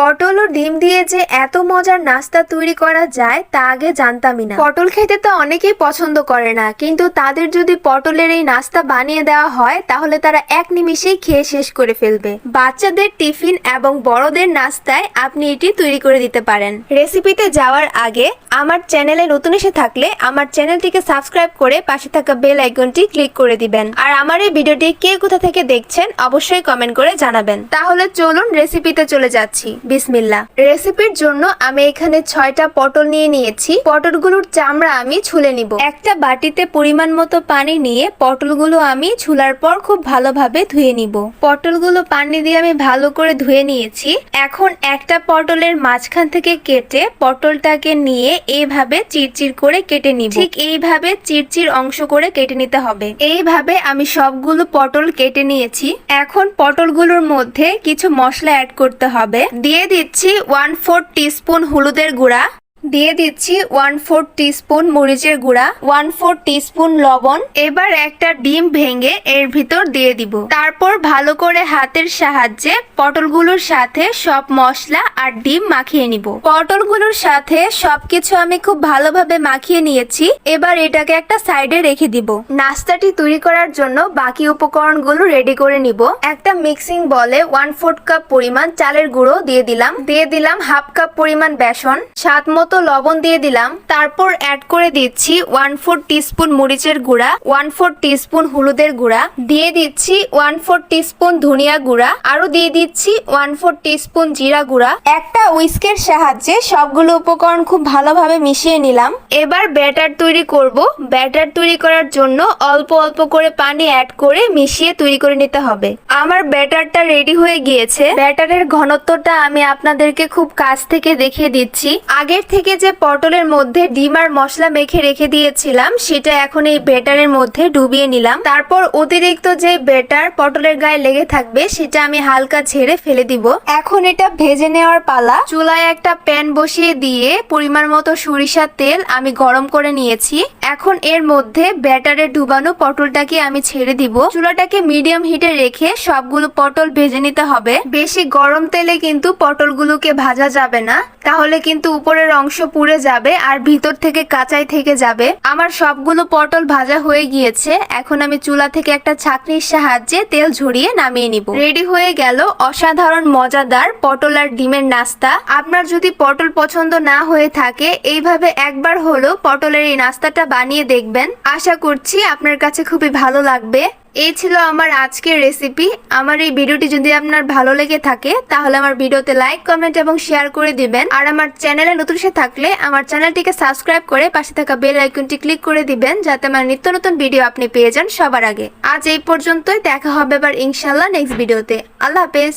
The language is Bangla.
পটল ও ডিম দিয়ে যে এত মজার নাস্তা তৈরি করা যায়, তা আগে জানতামই না। পটল খেতে তো অনেকেই পছন্দ করে না, কিন্তু তাদের যদি পটলের এই নাস্তা বানিয়ে দেওয়া হয়, তাহলে তারা এক নিমিষেই খেয়ে শেষ করে ফেলবে। বাচ্চাদের টিফিন এবং বড়দের নাস্তায় আপনি এটি তৈরি করে দিতে পারেন। রেসিপিতে যাওয়ার আগে আমার চ্যানেলে নতুন এসে থাকলে আমার চ্যানেলটিকে সাবস্ক্রাইব করে পাশে থাকা বেল আইকনটি ক্লিক করে দিবেন। আর আমার এই ভিডিওটি কে কোথা থেকে দেখছেন, অবশ্যই কমেন্ট করে জানাবেন। তাহলে চলুন রেসিপিতে চলে যাচ্ছি। বিসমিল্লা রেসিপির জন্য আমি এখানে ছয়টা পটল নিয়ে নিয়েছি। পটলগুলোর চামড়া আমি ছুলে নিব। একটা বাটিতে পরিমাণ মতো পানি নিয়ে পটলগুলো আমি ছুলার পর খুব ভালোভাবে ধুয়ে নিব। পটলগুলো পানি দিয়ে আমি ভালো করে ধুয়ে নিয়েছি। এখন একটা পটলের মাঝখান থেকে কেটে পটলটাকে নিয়ে এইভাবে চিরচির করে কেটে নিব। ঠিক এইভাবে চিরচির অংশ করে কেটে নিতে হবে। এইভাবে আমি সবগুলো পটল কেটে নিয়েছি। এখন পটলগুলোর মধ্যে কিছু মশলা অ্যাড করতে হবে। দিয়ে দিচ্ছি ওয়ান ফোর টিস্পুন হলুদের গুঁড়া। দিয়ে দিচ্ছি ওয়ান ফোর টিস্পুন মরিচের গুঁড়া ওয়ান ফোর টিস্পুন লবণ। এবার একটা ডিম ভেঙে এর ভিতর দিয়ে দিব। তারপর ভালো করে হাতের সাহায্যে পটলগুলোর সাথে সব মশলা আর ডিম মাখিয়ে নিব। পটলগুলোর সাথে সবকিছু আমি খুব ভালোভাবে মাখিয়ে নিয়েছি। এবার এটাকে একটা সাইডে রেখে দিব। নাস্তাটি তৈরি করার জন্য বাকি উপকরণগুলো রেডি করে নিব। একটা মিক্সিং বলে ওয়ান ফোর্থ কাপ পরিমাণ চালের গুঁড়ো দিয়ে দিলাম। দিয়ে দিলাম হাফ কাপ পরিমাণ বেসন, স্বাদ লবণ দিয়ে দিলাম। তারপর অ্যাড করে দিচ্ছি ওয়ান ফোর টিস্পুন মরিচের গুঁড়া ওয়ান ফোর টিস্পুন হলুদের গুঁড়া, দিয়ে দিচ্ছি ওয়ান ফোর টিস্পুন ধনিয়া গুঁড়া আরও দিয়ে দিচ্ছি ওয়ান ফোর টিস্পুন জিরা গুঁড়া। একটা উইস্কের সাহায্যে সবগুলো উপকরণ খুব ভালোভাবে মিশিয়ে নিলাম। এবার ব্যাটার তৈরি করব। ব্যাটার তৈরি করার জন্য অল্প অল্প করে পানি অ্যাড করে মিশিয়ে তৈরি করে নিতে হবে। আমার ব্যাটারটা রেডি হয়ে গিয়েছে। ব্যাটারের ঘনত্বটা আমি আপনাদেরকে খুব কাছ থেকে দেখিয়ে দিচ্ছি। আগের থেকে যে পটলের মধ্যে ডিম আর মশলা মেখে রেখে দিয়েছিলাম, সেটা এখন এই ব্যাটারের মধ্যে ডুবিয়ে নিলাম। তারপর অতিরিক্ত যে ব্যাটার পটলের গায়ে লেগে থাকবে, সেটা আমি হালকা ঝেড়ে ফেলে দিব। এখন এটা ভেজে নেওয়ার পালা। চুলায় একটা প্যান বসিয়ে দিয়ে পরিমাণ মতো সরিষার তেল আমি গরম করে নিয়েছি। এখন এর মধ্যে ব্যাটারে ডুবানো পটলটাকে আমি ছেড়ে দিব। চুলাটাকে মিডিয়াম হিটে রেখে সবগুলো পটল ভেজে নিতে হবে। বেশি গরম তেলে কিন্তু পটলগুলোকে ভাজা যাবে না। তাহলে কিন্তু উপরের অংশ পুড়ে যাবে আর ভিতর থেকে কাঁচাই থেকে যাবে। আমার সবগুলো পটল ভাজা হয়ে গিয়েছে। এখন আমি চুলা থেকে একটা ছাকনির সাহায্যে তেল ঝরিয়ে নামিয়ে নিব। রেডি হয়ে গেল অসাধারণ মজাদার পটল আর ডিমের নাস্তা। আপনার যদি পটল পছন্দ না হয়ে থাকে, এইভাবে একবার হলো পটলের এই নাস্তাটা বানিয়ে দেখবেন। আশা করছি আপনার কাছে খুবই ভালো লাগবে। এই ছিল আমার আজকের রেসিপি আমার এই ভিডিওটি যদি আপনার ভালো লেগে থাকে, তাহলে আমার ভিডিওতে লাইক কমেন্ট এবং শেয়ার করে দিবেন। আর আমার চ্যানেলে নতুন সে থাকলে আমার চ্যানেলটিকে সাবস্ক্রাইব করে পাশে থাকা বেল আইকনটি ক্লিক করে দিবেন, যাতে আমার নিত্য নতুন ভিডিও আপনি পেয়ে যান সবার আগে। আজ এই পর্যন্তই, দেখা হবে আবার ইনশাল্লাহ নেক্সট ভিডিওতে আল্লাহ হাফেজ।